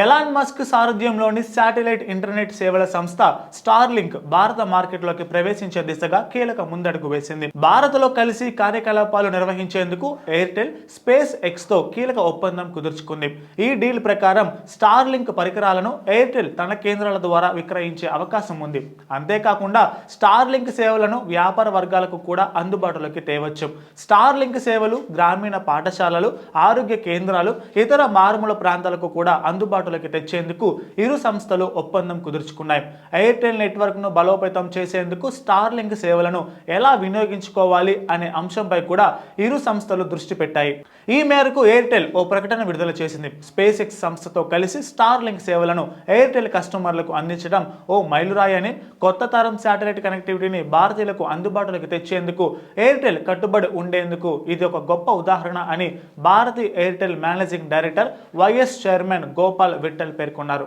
Elon Musk సారథ్యంలోని satellite internet సేవల సంస్థ స్టార్లింక్ భారత మార్కెట్లోకి ప్రవేశించే దిశగా కీలక ముందడుగు వేసింది. భారత్లో కలిసి కార్యకలాపాలు నిర్వహించేందుకు ఎయిర్టెల్ స్పేస్ ఎక్స్తో కీలక ఒప్పందం కుదుర్చుకుంది. ఈ డీల్ ప్రకారం స్టార్లింక్ పరికరాలను ఎయిర్టెల్ తన కేంద్రాల ద్వారా విక్రయించే అవకాశం ఉంది. అంతేకాకుండా స్టార్లింక్ సేవలను వ్యాపార వర్గాలకు కూడా అందుబాటులోకి తేవచ్చు. స్టార్లింక్ సేవలు గ్రామీణ పాఠశాలలు ఆరోగ్య కేంద్రాలు ఇతర మారుమూల ప్రాంతాలకు కూడా అందుబాటులోకి తెచ్చేందుకు ఇరు సంస్థలు ఒప్పందం కుదుర్చుకున్నాయి. ఎయిర్టెల్ నెట్వర్క్ను బలోపేతం చేసేందుకు స్టార్లింక్ సేవలను ఎలా వినియోగించుకోవాలి అనే అంశంపై కూడా ఇరు సంస్థలు దృష్టి పెట్టాయి. ఈ మేరకు ఎయిర్టెల్ ఓ ప్రకటన విడుదల చేసింది. స్పేస్ ఎక్స్ సంస్థతో కలిసి స్టార్లింక్ సేవలను ఎయిర్టెల్ కస్టమర్లకు అందించడం ఓ మైలురాయి అని కొత్త తరం శాటిలైట్ కనెక్టివిటీని భారతీయులకు అందుబాటులోకి తెచ్చేందుకు ఎయిర్టెల్ కట్టుబడి ఉండేందుకు ఇది ఒక గొప్ప ఉదాహరణ అని Bharti Airtel managing director vice chairman Gopal Vittal పేర్కొన్నారు